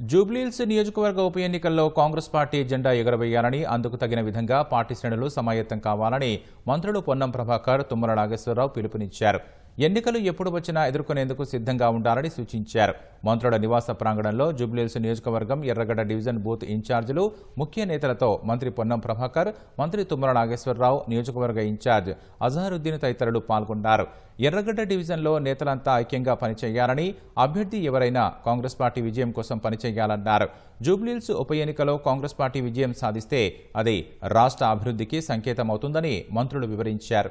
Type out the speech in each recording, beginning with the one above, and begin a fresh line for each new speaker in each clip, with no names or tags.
జూబ్లీహిల్స్ నియోజకవర్గ ఉప ఎన్నికల్లో కాంగ్రెస్ పార్టీ జెండా ఎగురవేయాలని అందుకు తగిన విధంగా పార్టీ శ్రేణులు సమాయత్తం కావాలని మంత్రులు పొన్నం ప్రభాకర్ తుమ్మల నాగేశ్వరరావు పిలుపునిచ్చారు. ఎన్నికలు ఎప్పుడు వచ్చినా ఎదుర్కొనేందుకు సిద్ధంగా ఉండాలని సూచించారు. మంత్రుల నివాస ప్రాంగణంలో జూబ్లీహిల్స్ నియోజకవర్గం ఎర్రగడ్డ డివిజన్ బూత్ ఇన్ఛార్జీలు ముఖ్య నేతలతో మంత్రి పొన్నం ప్రభాకర్ మంత్రి తుమ్మల నాగేశ్వరరావు నియోజకవర్గ ఇన్ఛార్జ్ అజహరుద్దీన్ తదితరులు పాల్గొన్నారు. ఎర్రగడ్డ డివిజన్లో నేతలంతా ఐక్యంగా పనిచేయాలని అభ్యర్థి ఎవరైనా కాంగ్రెస్ పార్టీ విజయం కోసం పనిచేయాలన్నారు. జూబ్లీహిల్స్ ఉప ఎన్నికలో కాంగ్రెస్ పార్టీ విజయం సాధిస్తే అది రాష్ట్ర అభివృద్ధికి సంకేతమవుతుందని మంత్రులు వివరించారు.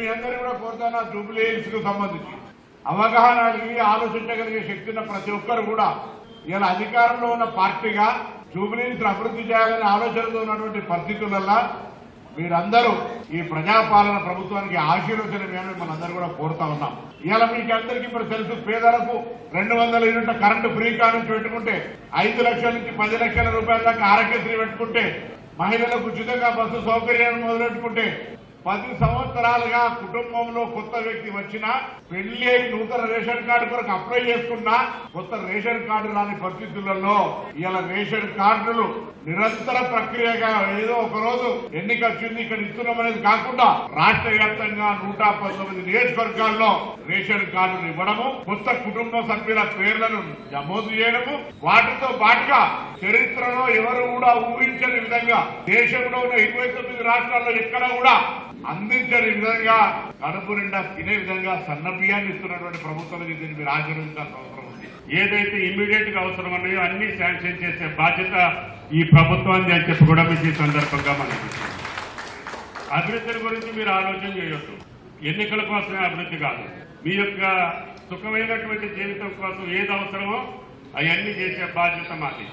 మీ అందరూ కూడా కోరుతాను జూబ్లీ హిల్స్కు సంబంధించి. అవగాహన కలిగి ఆలోచించగలిగే శక్తి ఉన్న ప్రతి ఒక్కరు కూడా ఇలా అధికారంలో ఉన్న పార్టీగా జూబ్లీ హిల్స్ అభివృద్ధి చేయాలనే ఆలోచనతో ఉన్నటువంటి పరిస్థితులలో మీరందరూ ఈ ప్రజాపాలన ప్రభుత్వానికి ఆశీర్వచనమని మనందరూ కూడా కోరుతా ఉన్నాం. ఇవాళ మీకు అందరికీ ఇప్పుడు తెలుసు పేదలకు రెండు వందల యూనిట్ల కరెంటు ఫ్రీ కానుంచి పెట్టుకుంటే ఐదు లక్షల నుంచి పది లక్షల రూపాయల దాకా ఆరోగ్యశ్రీ పెట్టుకుంటే మహిళలకు ఉచితంగా బస్సు సౌకర్యాన్ని మొదలెట్టుకుంటే పది సంవత్సరాలుగా కుటుంబంలో కొత్త వ్యక్తి వచ్చినా పెళ్ళి అయి నూతన రేషన్ కార్డు కొరకు అప్లై చేసుకున్నా కొత్త రేషన్ కార్డు రాని పరిస్థితులలో ఇలా రేషన్ కార్డులు నిరంతర ప్రక్రియగా ఏదో ఒక రోజు ఎన్నిక వచ్చింది ఇక్కడ ఇస్తున్నాం అనేది కాకుండా రాష్ట్ర వ్యాప్తంగా నూట పంతొమ్మిది నియోజకవర్గాల్లో రేషన్ కార్డులు ఇవ్వడము కొత్త కుటుంబ సభ్యుల పేర్లను నమోదు చేయడము వాటితో పాటుగా చరిత్రలో ఎవరు కూడా ఊహించని విధంగా దేశంలో ఉన్న ఇరవై తొమ్మిది రాష్ట్రాల్లో ఎక్కడ కూడా అందించని విధంగా కడుపు నిండా తినే విధంగా సన్న బియ్యాన్ని ఇస్తున్నటువంటి ప్రభుత్వం ఇది దీన్ని మీరు ఆచరించాల్సిన అవసరం ఉంది.
ఏదైతే ఇమ్మీడియట్గా అవసరం ఉన్నాయో అన్ని శాంక్షన్ చేసే బాధ్యత ఈ ప్రభుత్వాన్ని అని చెప్పి కూడా మీకు ఈ సందర్భంగా మనం అభివృద్ధి గురించి మీరు ఆలోచన చేయొద్దు. ఎన్నికల కోసమే అభివృద్ధి కాదు. మీ యొక్క సుఖమైనటువంటి జీవితం కోసం ఏది అవసరమో అవన్నీ చేసే బాధ్యత మాది.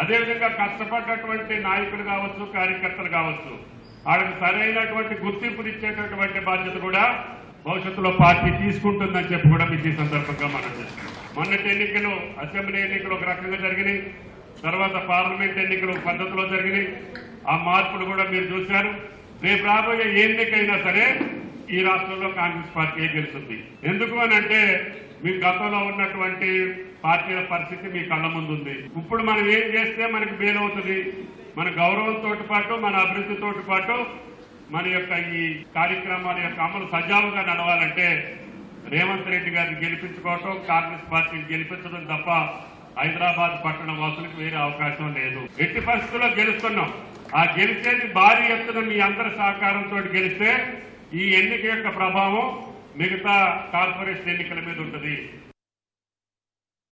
అదేవిధంగా కష్టపడ్డటువంటి నాయకులు కావచ్చు కార్యకర్తలు కావచ్చు వాళ్ళకి సరైనటువంటి గుర్తింపుని ఇచ్చేటటువంటి బాధ్యత కూడా భవిష్యత్తులో పార్టీ తీసుకుంటుందని చెప్పి కూడా మీకు ఈ సందర్భంగా మనం చేస్తున్నాం మొన్నటి ఎన్నికలు అసెంబ్లీ ఎన్నికలు ఒక రకంగా జరిగినాయి. తర్వాత పార్లమెంట్ ఎన్నికలు పద్ధతిలో జరిగినాయి. ఆ మార్పులు కూడా మీరు చూశారు. రేపు రాబోయే ఎన్నికైనా సరే ఈ రాష్ట్రంలో కాంగ్రెస్ పార్టీ గెలుస్తుంది. ఎందుకు అని అంటే మీ గతంలో ఉన్నటువంటి పార్టీల పరిస్థితి మీ కళ్ళ ముందు ఉంది. ఇప్పుడు మనం ఏం చేస్తే మనకి మేలవుతుంది? మన గౌరవంతో పాటు మన అభివృద్ధితో పాటు మన యొక్క ఈ కార్యక్రమాల యొక్క అమలు సజావుగా నడవాలంటే రేవంత్ రెడ్డి గారిని గెలిపించుకోవటం కాంగ్రెస్ పార్టీని గెలిపించడం తప్ప హైదరాబాద్ పట్టణ వాసులకు వేరే అవకాశం లేదు. ఎట్టి పరిస్థితుల్లో గెలుస్తున్నాం. ఆ గెలిచేది భారీ ఎత్తున మీ అందరి సహకారంతో గెలిస్తే ఈ ఎన్నిక యొక్క ప్రభావం మిగతా కార్పొరేషన్ ఎన్నికల మీద ఉంటుంది.